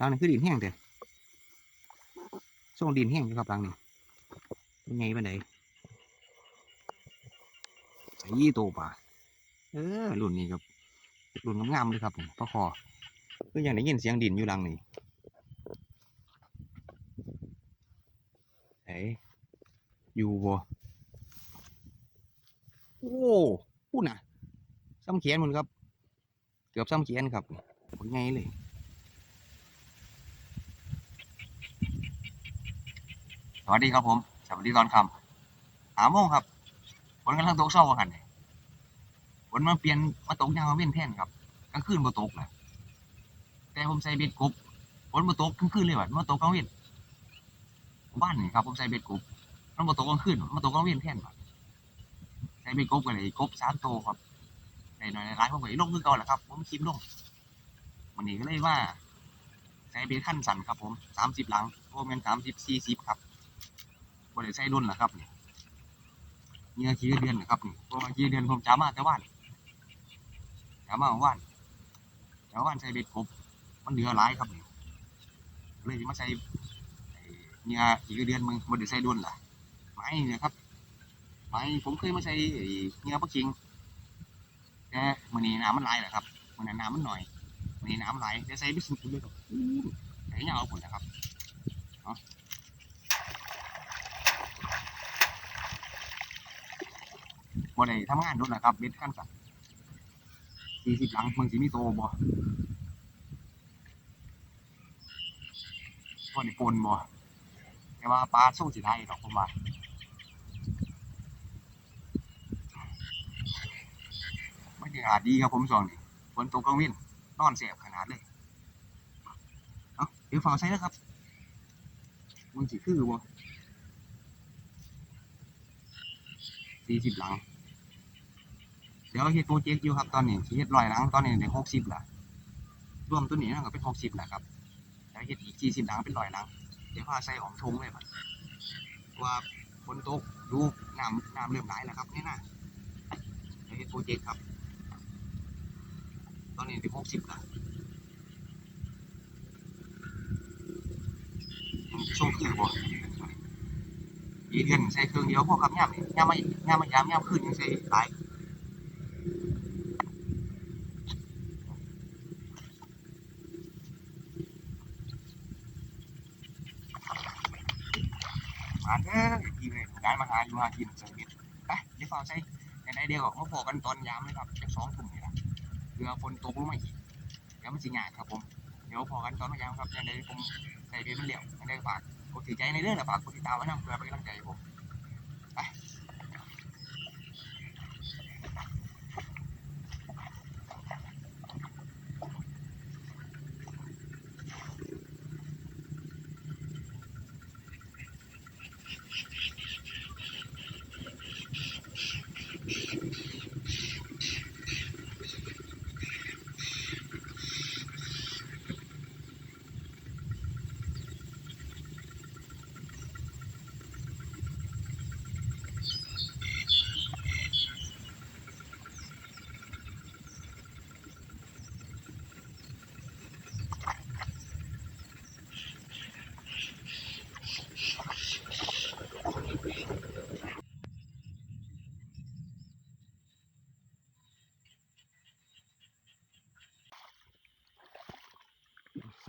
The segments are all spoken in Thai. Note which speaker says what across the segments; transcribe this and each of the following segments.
Speaker 1: รังนี้คือดินแห้งเด้อส่งดินแห้งอยู่ครับรังนี้เป็นไงเป็นไงใส่ยี่โตป่าเออรุ่นนี้ครับรุ่นงามๆเลยครับผมปลาคอคืออย่างได้ยินเสียงดินอยู่รังนี้เฮ้ยอยู่บ่โอ้พูดนะซ้ำเขียนมันครับ เกือบซ้ำเขียนครับผลไงเลย วัสดีครับผม สวัสดีตอนค่ำหามโมงครับฝนกำลังตกเศร้ากันเลยฝนมาเปลี่ยนมาตกยามมาเว้นแท่นครับกลางคืนมาตกนะแต่ผมใส่เบ็ดกบฝนมาตกกลางคืนเลยว่ะมาตกกลางเว้นบ้านนี่ครับผมใส่เบ็ดกบมันมาตกกลางคืนมาตกกลางเว้นแท่นว่ะใส่เบ็ดกบกันเลยกบสามโตครับในหน่อยร้ายผมก็ลงคือเก่าแหละครับ ผมคิมลงวันนี้ก็เลยว่าใส่เบ็ดขั้นสั่นครับผมสามสิบหลังโอ้แมนสามสิบสี่สิบครับ บริใช้รุ่นนะครับนี่เงี้ยขี้เดือนนะครับนี่เพราะว่าขี้เดือนผมจ้ามาแต่ว่านจ้ามาว่านจ้าว่านใส่เบ็ดกบมันเหลือหลายครับนี่เลยมาใส่เงี้ยขี้เดือนมึงบริใช้รุ่นล่ะไม้เนี่ยครับไม้ผมเคยมาใส่เงี้ยปลาคิงแต่มันนี้น้ำมันไหลแหละครับมันนั้นน้ำมันหน่อยมันนี้น้ำไหลายจะใส่ไปสุดเลยครับอู้ใส่เงาผลนะครับ บ่ได้ทำงานรถนะครับเบ็ดขั้นสัตว์สี่สิบหลังมึงสิมีโตบ่บ่ได้ปนบ่แต่ว่าปลาสู้สิไทยดอกผมว่าบรรยากาศดีครับผมช่วงนี้ฝนตกกลางวินนอนเสียบขนาดเลยเอ้าเดี๋ยวฝาใช้แล้วครับมึงสิคือบ่สี่สิบหลัง เดี๋ยวเฮ็ดโปรเจกต์อยู่ครับตอนนี้สิเฮ็ดร้อยหลังตอนนี้ได้หกสิบละรวมตัวนี้นั่นก็เป็นหกสิบละครับเดี๋ยวเฮ็ดอีกสี่สิบหลังเป็นร้อยหลังเดี๋ยวพาใส่ของทงเลยมันว่าฝนตกดูน้ำน้ำเริ่มไหลแล้วครับนี่นะเดี๋ยวเฮ็ดโปรเจกต์ครับ ตอนนี้ได้หกสิบละมันจะโชว์คือบ่อีเดือนใส่เครื่องเดียวพวกครับย่ำนี่ย่ำมายามมายามย่ำขึ้นยังใส่หลาย มาเด้อกินเลยย้านมาหาอยู่หากินสมิธไปเดี๋ยวฟังใส่ในไอเดียวมาพอกันตอนยามเลยครับจะสองทุ่มนี่ละเรือฝนตกลงมาอีกเดี๋ยวมันสิงานครับผมเดี๋ยวพอกันตอนยามครับยังไงผมใส่เบนมันเหลี่ยวยังไงฝากกดถือใจในเรื่องนะฝากกดติดตามไว้นะเพื่อเป็นกำลังใจผมไป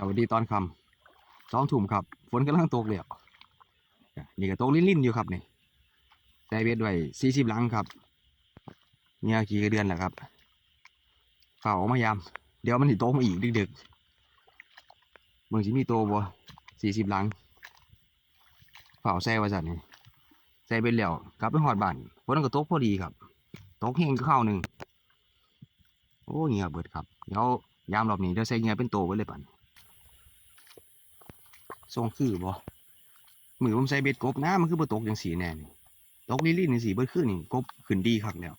Speaker 1: วัสดีตอนค่ำสองทุ่มครับ ฝนกำลังตกเลยอะนี่ก็ตกลิ่นๆอยู่ครับนี่ใส่เบ็ดไว้สี่สิบหลังครับเนี่ยกี่เดือนแหละครับเฝ้าออกมายามเดี๋ยวมันถิโตมาอีกดึกๆเมืองสิมีโตบ่สี่สิบหลังเฝ้าแซ่ว่าจันนี่ใส่เบ็ดแล้วกลับไปหอดบ้านฝนก็ตกพอดีครับตกแห้งก็เข้าหนึ่งโอ้เงียบเบิดครับเดี๋ยวยามรอบนี้เดี๋ยวใส่เงียเป็นโตไว้เลยปั่น ทรงคือบ่มือผมใส่เบ็ดกบนะมันคือบ่ตกอย่างสีแน่นี่ตกลิ่นๆนี่สีเบิดขึ้นนี่กบขึ้นดีคักแล้ว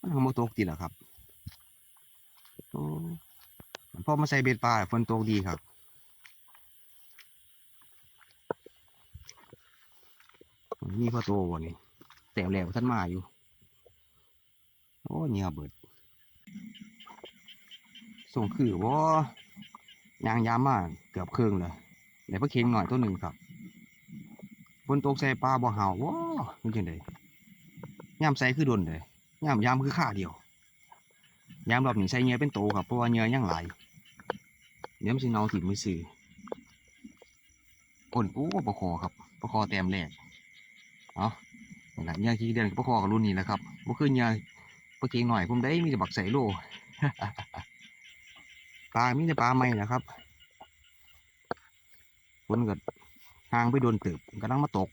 Speaker 1: มันก็บ่ตกติล่ะครับโอ้พอมาใส่เบ็ดปลาฝนตกดีครับมีพ่อโตบ่นี่แต่แล้วท่านมาอยู่ โอ้เงียบเบิด ส่งคือบ่ยางยามมาเกือบครึ่งเลย เดี๋ยวพระเค็งหน่อยตัวหนึ่งครับฝนตกใส่ปลาบ่เห่าว้ามันจังไดย่ามใส่คือโดนเลยย่ามยามคือข้าเดียวยามรอบนี้ใส่เงื่อเป็นโตครับเพราะว่าเหงื่อยังหลายเดี๋ยวมันสิเนาถิ่มมือสื่ออ่นโอ้ปลาคอครับปลาคอแต้มแรกเนาะนี่แหละเงื่อขี้เดือนปลาคอกับรุ่นนี้แหละครับบ่คือเงื่อปลาเค็งหน่อยผมได้มีแต่บักใส่โลปลามีแต่ปลาใหม่นะครับ ฝนก็ห่างไปโดนเติบกำลังมาตก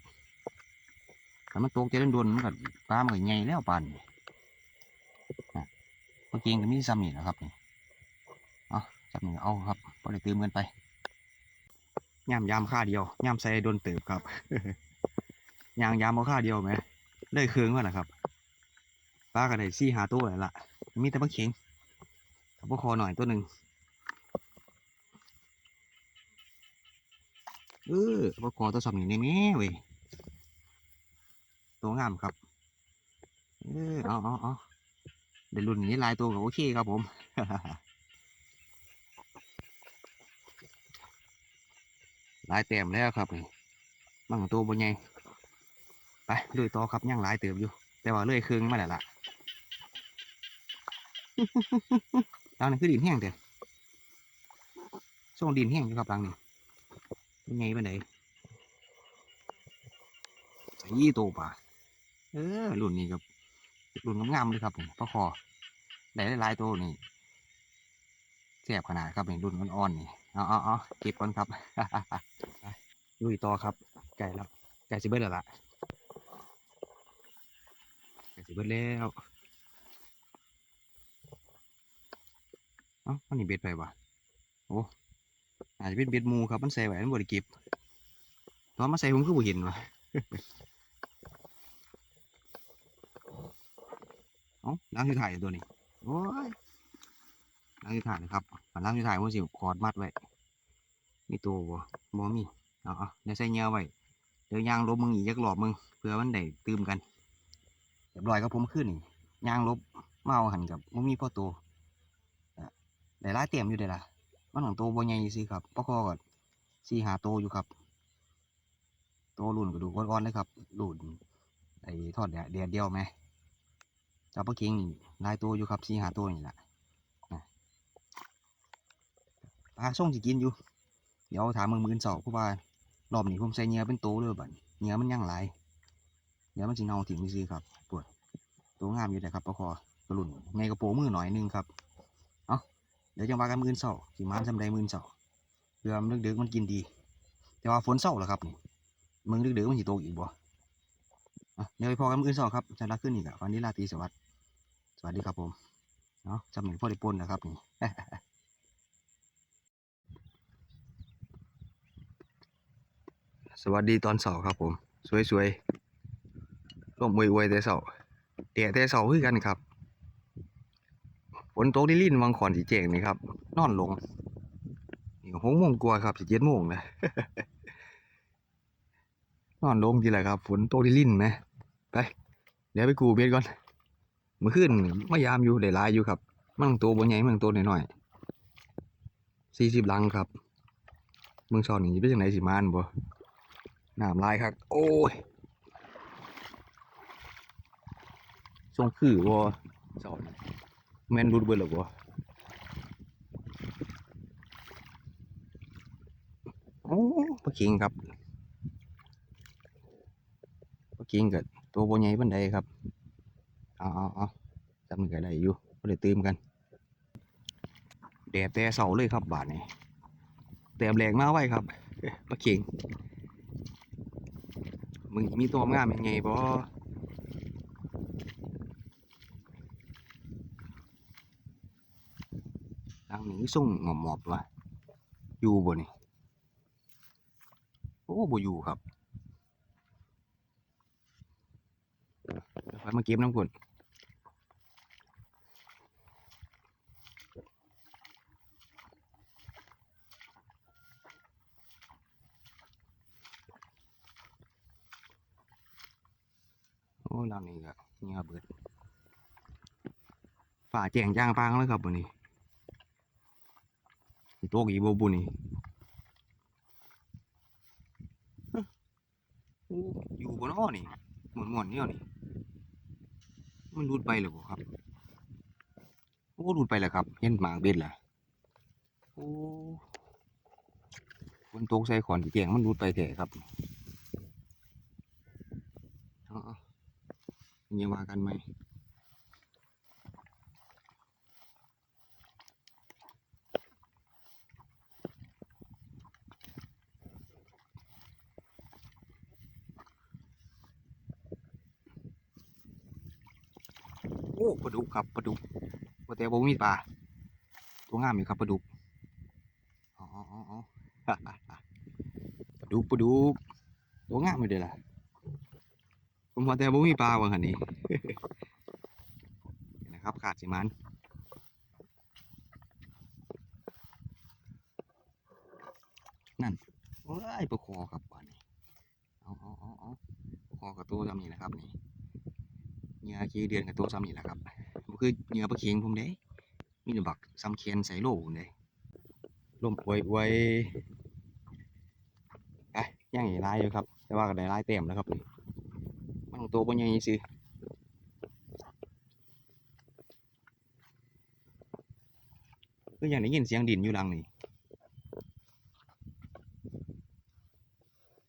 Speaker 1: ถ้ามันตกจะโดนมันก็ปลามันก็ใหญ่แล้วปานนี่นะเมื่อกี้ก็มีซ้ำนี่นะครับนี่เอาจับนี่งเอาครับพอได้ตื่มกันไปย่ามยามค่าเดียวย่ามใส่โดนเติบครับยางยามเอาค่าเดียวไหมได้เครื่องว่านะครับปลาก็ได้ซี่หาตัวแล้วล่ะมีแต่ปลาเข็งกับปลาคอหน่อยตัวหนึ่ง เออปลาคอตัวสำนี่แน่ๆเว้ยตัวงามครับ เออเอาเอาเอาเดี๋ยวรุ่นนี้ลายตัวก็โอเคครับผมลายเต็มแล้วครับนี่มั่งตัวบนใหญ่ไปลุยต่อครับย่างลายเติมอยู่ แต่ว่าเลื่อยครึ่งมาแล้วล่ะตอนนี้คือดินแห้งเด้อช่วงดินแห้งอยู่ครับหลังนี่ เป็นไงบ้านไหนยี่โตป่ะเออรุ่นนี้ครับรุ่นงามๆเลยครับผมปลาคอได้หลายตัวนี่แซ่บขนาดครับนี่รุ่นอ่อนๆนี่เอาเอาเอาเก็บก่อนครับลุยต่อครับไก่แล้วไก่สิเบิดแล้วล่ะไก่สิเบิร์ดแล้วเอ้ามันนี่เบ็ดไปวะโอ้ อาจจะเป็นเบ็ดมูครับมันใส่ไว้มันบริก็บตอนมาใส่ผมคือบ่เห็นวะเอ้าล้างที่ถ่ายตัวนี้โอ้ยล้างที่ถ่ายนะครับมันล้างที่ถ่ายมันสิคอดมัดไว้มีตัวบ่บ่มีเอาเอเดี๋ยวใส่เงี้ยไว้เดี๋ยวยางลบมึงอีกจักรอบมึงเพื่อมันได้ตื่มกันเรียบร้อยครับผมขึ้นยางลบเอาหันกับบ่มีพ่อตัวอะได้ายเต็มอยู่เด้ละ มันของโตบ่ใหญ่สิครับปลาคอก็สี่หาโตอยู่ครับ โตรุ่นก็ดูก้อนๆเลยครับรุ่นไอ้ทอดแดดแดดเดียวไหมจับปลาเค็งลายโตอยู่ครับสี่หาโตนี่แหละปลาส่งสิกินอยู่ เดี๋ยวถามมึงมือนเสาเพราะว่ารอบนี้ผมใส่เหงื่อเป็นโตเลยบัดเหงื่อมันยังหลายเดี๋ยวมันสิเน่าถิ่มไปซื้อครับปวดตัวงามอยู่แต่ครับปลาคอกระลุ่นในกระโปรงมือหน่อยนึงครับ เดี๋ยวจังว่ากันมื่นเสาสิมานสำใดมื่นเสาเพื่อมันดึกๆมันกินดี แต่ว่าฝนเสาแล้วครับนี่มึงดึกๆมันสิตกอีกบ่เดี๋ยวไปพอกันมื่นเสาครับจะรักขึ้นอีกอะวันนี้ราตีสวัสดิ์สวัสดีครับผมเนาะจำเหมือนพ่อได้ปนนะครับนี่สวัสดีตอนเสาร์ครับผม สวยๆร่มอวยแต่เสาร์แดดแต่เสาร์คือกันครับ ฝนตกดิลิ่นวังขอนสีแจงนี่ครับ นอนลงนี่หกโมงกว่าครับสิเจ็ดโมงนะนอนลงทีไรครับ ฝนตกดิลิ่นไหมไปเดี๋ยวไปกูเบ็ดก่อนเมื่อคืนมายามอยู่ได้หลายอยู่ครับ มั่งตัวบนใหญ่มั่งตัวน้อยๆสี่สิบลังครับเมืองชอนนี่เป็นยังไงสิมานบ่น้ำลายครับโอ้ยทรงคือบ่สอน แมนรุดเบิดหรอบ่โอ้ปลาเค็งครับปลาเค็งกับตัวบใหญ่ปานใดครับอาเอาเอจำก็ได้อยู่บ่ได้ตื่มกันแดดแต่เช้าเลยครับบาดนี้แต้มแรงมาไว้ครับปลาเค็งมึงมีตัวงามยังไงบ่ ทางนี้ส่งหมอบหมอบวะอยู่บ่นี่โอ้บ่อยู่ครับไปมาเก็บน้ำก่อนโอ้ลำนี้ก็เงียบเบิดฝ่าแจงจ้างฟางแล้วครับวันนี้ ต๊ะอีกบ่บุนี่ฮะโอ้อยู่บนอ้อนี่หมุนหมุนๆเนี่ยนี่มันรูดไปเลยบ่ครับโอ้รูดไปแล้วครับ เห็นหมากเบ็ดล่ะโอ้คนตกใส่ขอนเกียงมันรูดไปแท้ครับเอาเอายังว่ากันไหม อ้ปลาดุกครับปลาดุกว่าแต่บ่มีปลาตัวงามอยู่ครับปลาดุกอ๋ออ๋ออ๋อปลาดุกปลาดุกตัวงามอยู่เด้อล่ะผมว่าแต่บ่มีปลาว่าหันนี่นะครับขาดสิมันนั่นโอ้ยปลาคอครับบ้านนี้เอาเอาเอาเอาปลาคอกับตัวจำนี่นะครับนี่ เหงื่อขี้เดือนกับตัวซ้ำนี่แหละครับบ่คือเหงื่อปลาเค็งผมเด้ มีแต่บักซ้ำเคียนใส่โลผมเด้ลมป่วยป่วยอะยังอีกหลายอยู่ครับ แต่ว่าก็ได้หลายเต็มแล้วครับนี่มันของตัวบ่ใหญ่ซื่อคืออย่างได้ยินเสียงดินอยู่หลังนี่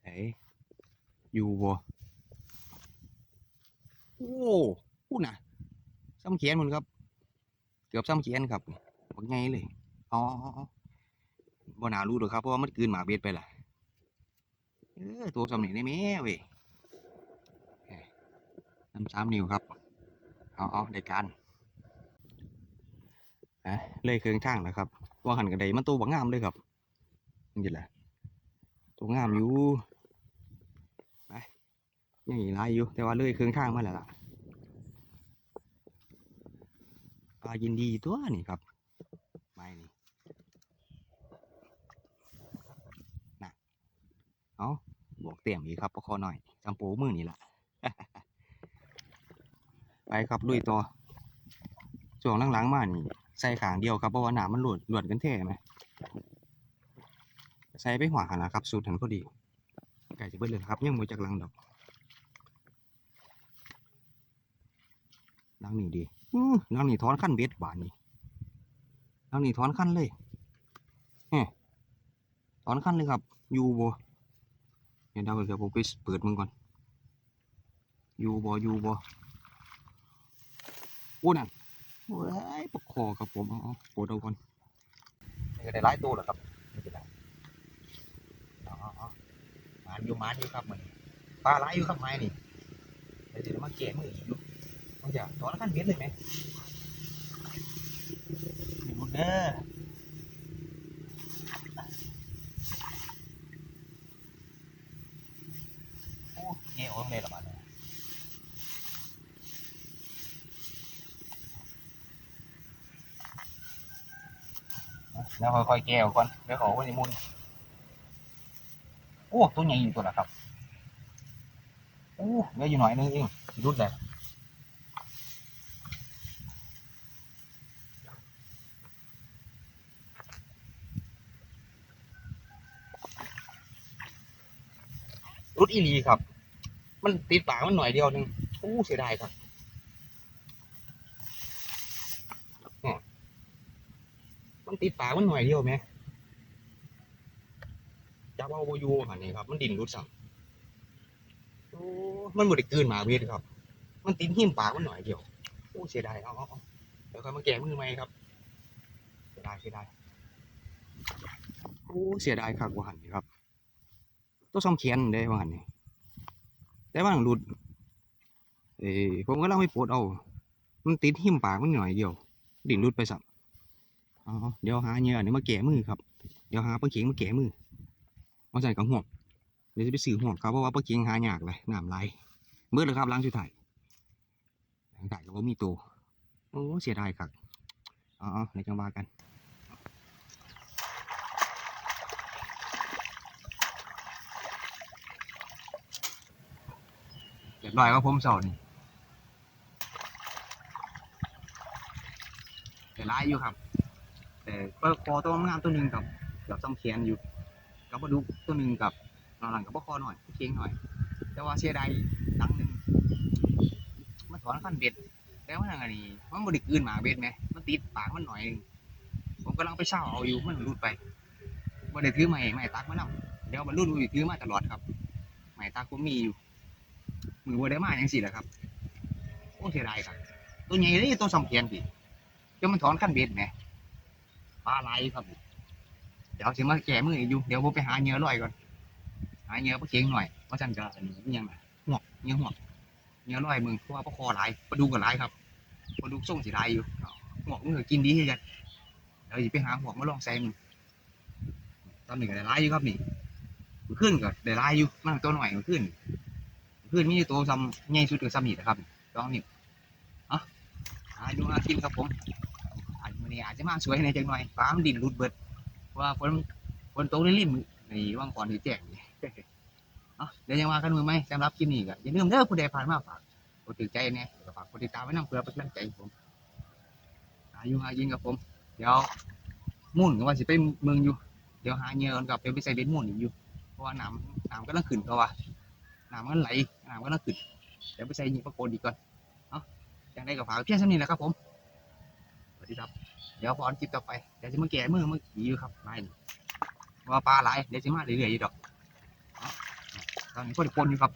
Speaker 1: เฮ้ยอยู่บ่ โอ้พูดนะซ้ำเขียนมันครับ เกือบซ้ำเขียนครับบักไงเลยอ๋ออ๋ออ๋อบ่น่ารู้หรอกครับเพราะว่ามันกืนหมาเบ็ดไปล่ะเออตัวซ้ำนี่ได้แม่เว้ยน้ำสามนิ้วครับเอาเอาได้การอะเลยเครื่องทางแล้วครับว่าหันกระไดมันตัวบักงามเลยครับนี่แหละตัวงามอยู่ ยังอีกหลายอยู่ แต่ว่าเลยเครื่องทางมาแล้วล่ะปลายินดีตัวนี่ครับไม่นี่น่ะเอาบอกเต็มอีกครับปะคอหน่อยจำปูมือนี่แหละไปครับลุยต่อช่วงหลังๆมานี่ใส่ขางเดียวครับเพราะว่าหน้ำมันหลวดหลวดกันแท้ไหมใส่ไปหัวหันละครับสูตรหันพอดีไก่จะเบิดเลยครับยังมือจากหลังดอก ลังนี่ดีอื้อลังนี่ถอนขั้นเบ็ดบานนี่ลังนี่ถอนขั้นเลยเฮ้ถอนขั้นเลยครับ อยู่บ่เดี๋ยวเดี๋ยวผมไปเปิดมึงก่อน อยู่บ่อยู่บ่โอ้นั่นโอ้ยปกคอครับผมเอาปวดเอาก่อนนี่ก็ได้หลายตัวแล้วครับไม่เป็นอานอยู่มานอยู่ครับมันปลาหลายอยู่ครับไม้นี่เดี๋ยวมาแกะมืออีกอยู่ มันจะถอนขั้นเบ็ดเลยไหมนี่บุญเด้อโอ้เงี้ยโอ้ยเลยละมันเนี่ยแล้วค่อยๆแก้วก่อนเดี๋ยวขอวันนี้มุนโอ้ตัวใหญ่อยู่ตัวละครับโอ้เหลืออยู่หน่อยนึงเองรุดเลย รุดอีลีครับ มันติดปากมันหน่อยเดียวหนึงโอ้เสียดายครับเนี่ยมันติดปากมันหน่อยเดียวไหมจับเอาโบยูหันนี่ครับ มันดิ่นรุดสั่งโอ้มันบไดกืนหมาเวทครับ มันติดหิ้มปากมันหน่อยเดียวโอ้เสียดายเอาเอเดี๋ยวค่อยมาแกะมือใหม่ครับ เสียดายเสียดายโอ้เสียดายครับหันนี่ครับ ตัวซ้ำเขียนได้ว่าหันนี่แต่ว่าหนังหลุดเอ้ยผมก็เล่าให้ปวดเอา มันติดหิ้มปากมันหน่อยเดียว ดิ่นหลุดไปสับเอาเอเดี๋ยวหาเหงื่อเดี๋ยมาแกะมือครับ เดี๋ยวหาปลาเข็งมาแกะมือมาใส่กับห่วงเดี๋ยวจะไปซื้อห่วงครับเพราะว่าปลาเข็งหายากเลยน้ำไหลเมื่อเลยครับล้างชุดไทายล้างไถ่ก็ว่ามีตัวโอ้เสียดายครับอ๋อในจังหวะกัน เรียบร้อยครับผมเสานี่แต่ร้ายอยู่ครับ แต่ปคอตัวงามตัวหนึ่งกับกับซ้ำแขนอยู่กับปลาดุกตัวหนึ่งกับหลังกับปลาคอหน่อยเคียงหน่อย แต่ว่าเสียดายดังหนึ่งมันถอนขั้นเบ็ดแต่ว่าอย่างนี้มันบไดิกืนหมาเบ็ดไหมมันติดปากมันหน่อยหนึงผมกำลังไปเช่าเอาอยู่มันหลุดไปบ่ได้ถือไม้ไม้ตักมานํเดี๋ยวมันรุ่นอยู่ถือมาตลอดครับไม้ตักผมมีอยู่ มือบ่ได้มาอย่างสิแหละครับโอ้เสียดายครับตัวใหญ่เลยตัวสำเพียนพี่จนมันถอนขั้นเบ็ดไหมปลาไหลครับเดี๋ยวสิมาแก้มืออีกอยู่เดี๋ยวผมไปหาเหยื่อลอยก่อนหาเหยื่อปลาเค็งหน่อยเพราะฉันจะอันนี้มันยังไงหวกเหยื่อหวกเหยื่อลอยมึงเพราะว่าปลาคอไหลปลาดุกก็ไหลครับปลาดุกส่งสีไหลอยู่หวกมึงก็กินดีที่จะเดี๋ยวสิไปหาหวกมาลองใส่มึงตอนนี้ก็ได้ไหลอยู่ครับนี่มันขึ้นก็ได้ไหลอยู่มันตัวหน่อยมันขึ้น มันขึ้นมีตัวซ้ำใหญ่สุดก็ซ้ำนี่นะครับลองนี่อาดูอากินครับผมอาจมื้อนี้อาจจะมาสวยในจังหน่อยฟ้ามดินรุดเบิดเพราะว่าฝนฝนตกในริมนี่ว่างก่อนที่แจ้งนี่เอ้าเดี๋ยวยังว่ากันมือไหมสำหรับคลิปนี้ก็อย่าลืมเด้อผู้ใดผ่านมาฝากกดติดใจเนี่ยก็ฝากกดติดตามไว้นำเพื่อเป็นกำลังใจผมอายุหายิงกับผม เดี๋ยวมุ่นก็ว่าสิไปเมืองอยู่ เดี๋ยวหาเงื่อก่อนกับเดี๋ยวไปใส่เบ็ดมุ่นอีกอยู่เพราะว่าน้ำน้ำก็ต้องขึ้นเพราะว่า น้ำมันไหลน้ำก็ต้องขึ้นเดี๋ยวไปใส่ยิงประโกนดีก่อนเอย่างไรก็ฝากเพียงเท่านี้แหละครับผมสวัสดีครับ เดี๋ยวพออันจิบต่อไปเดี๋ยวจะมาแก่มือมือขี่อยู่ครับไม่ว่าปลาหลายเดี๋ยวจะมาเรื่อยๆอยู่ดอกเอาตอนนี้ก็ได้ปนอยู่ครับ